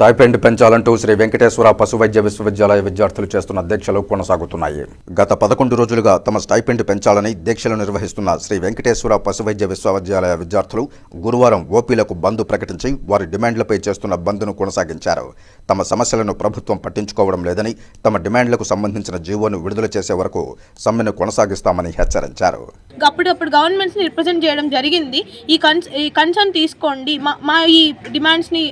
Stipend పెంచాలంటూ Shri Venkateswara పశు వైద్య విశ్వవిద్యాలయ విద్యార్థులు చేస్తున్న దీక్షలు కొనసాగుతున్నాయి. గత పదకొండు రోజులుగా తమ స్టైపెండ్ పెంచాలని దీక్షలు నిర్వహిస్తున్న శ్రీ వెంకటేశ్వర పశు వైద్య విశ్వవిద్యాలయ విద్యార్థులు గురువారం ఓపీలకు బంద్ ప్రకటించి వారి డిమాండ్లపై చేస్తున్న బంద్ను కొనసాగించారు. తమ సమస్యలను ప్రభుత్వం పట్టించుకోవడం లేదని తమ డిమాండ్లకు సంబంధించిన జీవోను విడుదల చేసే వరకు సమ్మెను కొనసాగిస్తామని హెచ్చరించారు. అప్పుడప్పుడు గవర్నమెంట్స్ని రిప్రజెంట్ చేయడం జరిగింది. ఈ కన్స్ ఈ కన్సర్న్ తీసుకోండి. మా మా ఈ డిమాండ్స్ని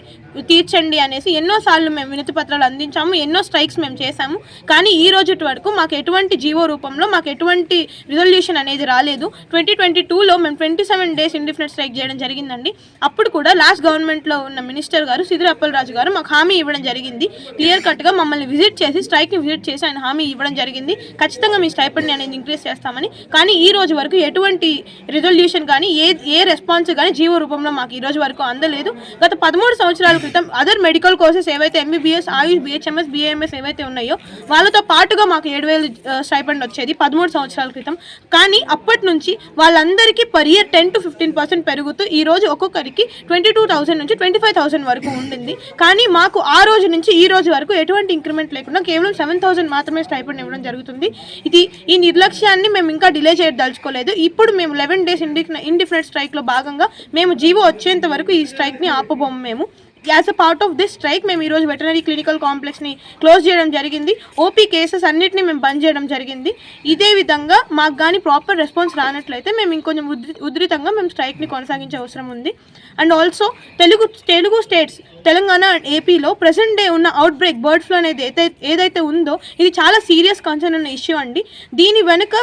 తీర్చండి అనేసి ఎన్నోసార్లు మేము వినతి పత్రాలు అందించాము ఎన్నో స్ట్రైక్స్ మేము చేశాము. కానీ ఈ రోజు వరకు మాకు ఎటువంటి జీవో రూపంలో మాకు ఎటువంటి రిజల్యూషన్ అనేది రాలేదు. ట్వంటీ ట్వంటీ టూలో మేము twenty seven days indefinite strike చేయడం జరిగిందండి. అప్పుడు కూడా లాస్ట్ గవర్నమెంట్లో ఉన్న మినిస్టర్ గారు సిద్ధిర అప్పలరాజు గారు మాకు హామీ ఇవ్వడం జరిగింది. క్లియర్ కట్గా మమ్మల్ని విజిట్ చేసి స్ట్రైక్ని విజిట్ చేసి ఆయన హామీ ఇవ్వడం జరిగింది. ఖచ్చితంగా మీ స్టైపెండ్ అనేది ఇంక్రీజ్ చేస్తామని. కానీ ఈ రోజు వరకు ఎటువంటి రిజల్యూషన్ కానీ ఏ ఏ రెస్పాన్స్ కానీ జీవో రూపంలో మాకు ఈ రోజు వరకు అందలేదు. గత పదమూడు సంవత్సరాలు క్రితం అదర్ మెడికల్ కోర్సెస్ ఏవైతే ఎంబీబీఎస్ ఆయుష్ బిహెచ్ఎంఎస్ బిఏఎంఎస్ ఏవైతే ఉన్నాయో వాళ్ళతో పాటుగా మాకు ఏడు వేలు స్టైపెండ్ వచ్చేది పదమూడు సంవత్సరాల క్రితం. కానీ అప్పటి నుంచి వాళ్ళందరికీ per year ten to fifteen percent పెరుగుతూ ఈ రోజు ఒక్కొక్కరికి ట్వంటీ టూ థౌసండ్ నుంచి ట్వంటీ ఫైవ్ థౌసండ్ వరకు ఉండింది. కానీ మాకు ఆ రోజు నుంచి ఈ రోజు వరకు ఎటువంటి ఇంక్రిమెంట్ లేకుండా కేవలం సెవెన్ థౌసండ్ మాత్రమే స్టైపెండ్ ఇవ్వడం జరుగుతుంది. ఇది ఈ నిర్లక్ష్యాన్ని మేము ఇంకా డిలే చేయదలుచుకోలేదు. ఇప్పుడు మేము లెవెన్ డేస్ ఇండి ఇండిఫినెట్ స్ట్రైక్లో భాగంగా మేము జీవో వచ్చేంత వరకు ఈ స్ట్రైక్ని ఆపబోము మేము. As a part of this strike మేము ఈరోజు వెటనరీ క్లినికల్ కాంప్లెక్స్ని క్లోజ్ చేయడం జరిగింది. ఓపీ కేసెస్ అన్నిటిని మేము బంద్ చేయడం జరిగింది. ఇదే విధంగా మాకు కానీ ప్రాపర్ రెస్పాన్స్ రానట్లయితే మేము ఇంకొంచెం ఉధృతంగా మేము స్ట్రైక్ని కొనసాగించే అవసరం ఉంది. And also Telugu Telugu states Telangana and ఏపీలో ప్రజెంట్ డే ఉన్న అవుట్ బ్రేక్ బర్డ్ ఫ్లూ అనేది ఏదైతే ఏదైతే ఉందో ఇది చాలా సీరియస్ కన్సర్న్ ఉన్న ఇష్యూ అండి. దీని వెనుక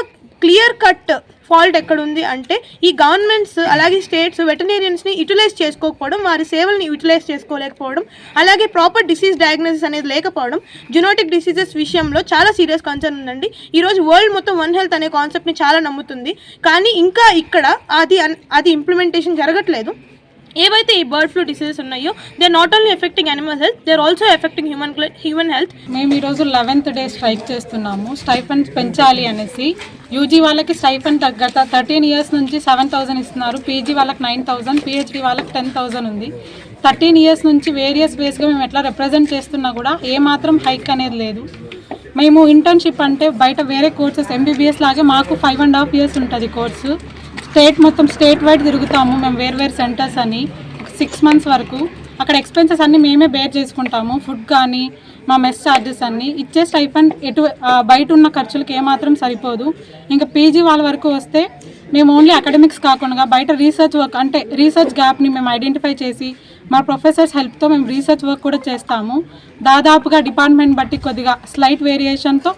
క్లియర్ కట్ ఫాల్ట్ ఎక్కడ ఉంది అంటే ఈ గవర్నమెంట్స్ అలాగే స్టేట్స్ వెటనేరియన్స్ని యూటిలైజ్ చేసుకోకపోవడం వారి సేవల్ని యూటిలైజ్ చేసుకోలేకపోవడం అలాగే ప్రాపర్ డిసీజ్ డయాగ్నోసిస్ అనేది లేకపోవడం జునోటిక్ డిసీజెస్ విషయంలో చాలా సీరియస్ కన్సర్న్ ఉందండి. ఈరోజు వరల్డ్ మొత్తం వన్ హెల్త్ అనే కాన్సెప్ట్ని చాలా నమ్ముతుంది. కానీ ఇంకా ఇక్కడ అది అన్- అది ఇంప్లిమెంటేషన్ జరగట్లేదు. ఏవైతే ఈ బర్డ్ ఫ్లూ డిసీజెస్ ఉన్నాయో they not only affecting animal health they are also affecting human human health మేము ఈరోజు లెవెన్త్ డే స్ట్రైక్ చేస్తున్నాము. స్టైఫండ్స్ పెంచాలి అనేసి యూజీ వాళ్ళకి స్టైఫండ్ తగ్గట థర్టీన్ ఇయర్స్ నుంచి సెవెన్ థౌసండ్ ఇస్తున్నారు. పీజీ వాళ్ళకి నైన్ థౌసండ్ పిహెచ్డి వాళ్ళకి టెన్ థౌసండ్ ఉంది. థర్టీన్ ఇయర్స్ నుంచి వేరియస్ బేస్గా మేము ఎట్లా రిప్రజెంట్ చేస్తున్నా కూడా ఏమాత్రం హైక్ అనేది లేదు. మేము ఇంటర్న్షిప్ అంటే బయట వేరే కోర్సెస్ ఎంబీబీఎస్ లాగే మాకు ఫైవ్ అండ్ హాఫ్ ఇయర్స్ ఉంటుంది కోర్సు స్టేట్ మొత్తం స్టేట్ వైడ్ తిరుగుతాము. మేము వేరు వేరు సెంటర్స్ అని సిక్స్ మంత్స్ వరకు అక్కడ ఎక్స్పెన్సెస్ అన్నీ మేమే బేర్ చేసుకుంటాము. ఫుడ్ కానీ మా మెస్ ఛార్జెస్ అన్నీ. ఇచ్చే స్టైఫండ్ ఎటు బయట ఉన్న ఖర్చులకు ఏమాత్రం సరిపోదు. ఇంకా పీజీ వాళ్ళ వరకు వస్తే మేము ఓన్లీ అకాడమిక్స్ కాకుండా బయట రీసెర్చ్ వర్క్ అంటే రీసెర్చ్ గ్యాప్ని మేము ఐడెంటిఫై చేసి మా ప్రొఫెసర్స్ హెల్ప్తో మేము రీసెర్చ్ వర్క్ కూడా చేస్తాము. దాదాపుగా డిపార్ట్మెంట్ బట్టి కొద్దిగా స్లైట్ వేరియేషన్తో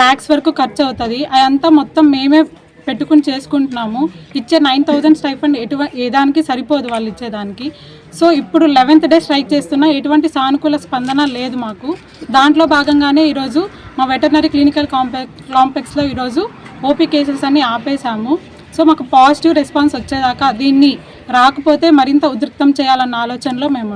ల్యాక్స్ వరకు ఖర్చు అవుతుంది అదంతా మొత్తం మేమే పెట్టుకుని చేసుకుంటున్నాము. ఇచ్చే నైన్ థౌజండ్ స్టైఫండ్ ఎటువంటి ఏ దానికి సరిపోదు వాళ్ళు ఇచ్చేదానికి సో ఇప్పుడు లెవెన్త్ డే స్ట్రైక్ చేస్తున్నా ఎటువంటి సానుకూల స్పందన లేదు మాకు. దాంట్లో భాగంగానే ఈరోజు మా వెటర్నరీ క్లినికల్ కాంప్లెక్స్ కాంప్లెక్స్లో ఈరోజు ఓపీ కేసెస్ అన్ని ఆపేశాము. సో మాకు పాజిటివ్ రెస్పాన్స్ వచ్చేదాకా దీన్ని రాకపోతే మరింత ఉధృతం చేయాలన్న ఆలోచనలో మేము